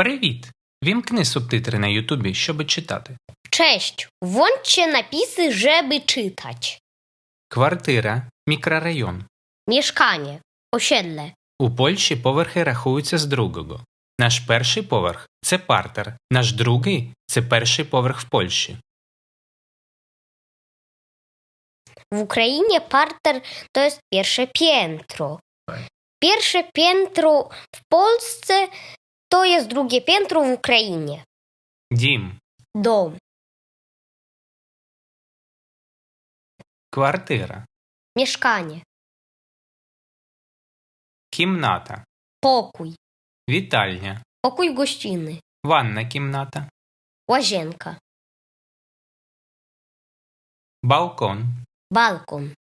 Привіт! Вімкни субтитри на Ютубі, щоб читати. Cześć, włączcie napisy, żeby czytać. Квартира мікрорайон. Mieszkanie, osiedle, У Польщі поверхи рахуються з другого. Наш перший поверх це партер, наш другий це перший поверх в Польщі. W Ukrainie parter to jest pierwsze piętro. Pierwsze piętro w Polsce to jest drugie piętro w Ukrainie. Дім, Dom, квартира, mieszkanie, кімната, pokój, вітальня, pokój gościnny, ванна кімната, łazienka, балкон, balkon,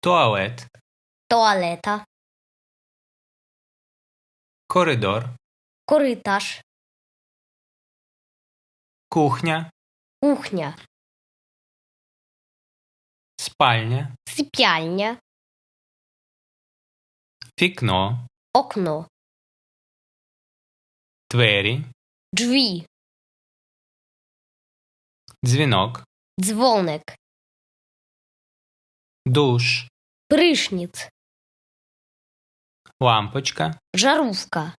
туалет, toaleta, Коридор, korytarz, кухня, kuchnia, спальня, sypialnia, вікно, okno, двері, drzwi, дзвінок, dzwonek, душ, prysznic, лампочка, żarówka,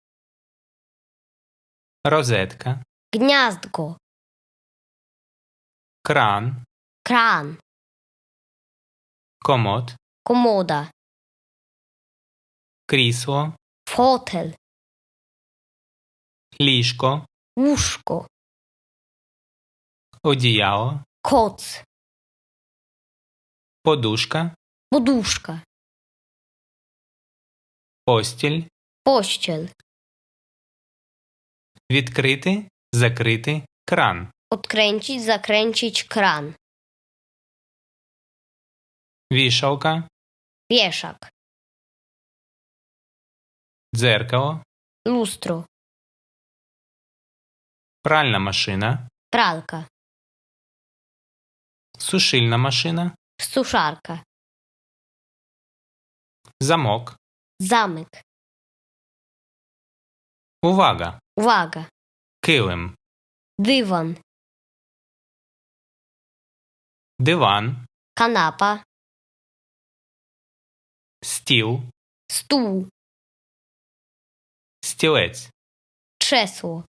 розетка, gniazdko, кран, kran, комод, komoda, крісло, fotel, ліжко, łóżko, одіяло, koc, подушка, poduszka, постіль, pościel, відкрити, закрити кран, odkręcić, zakręcić kran, вішалка, wieszak, дзеркало, lustro, пральна машина, pralka, сушильна машина, suszarka, замок. Zamek. Увага! Uwaga, Килим, dywan, диван, kanapa, стіл, stół, стілець, krzesło,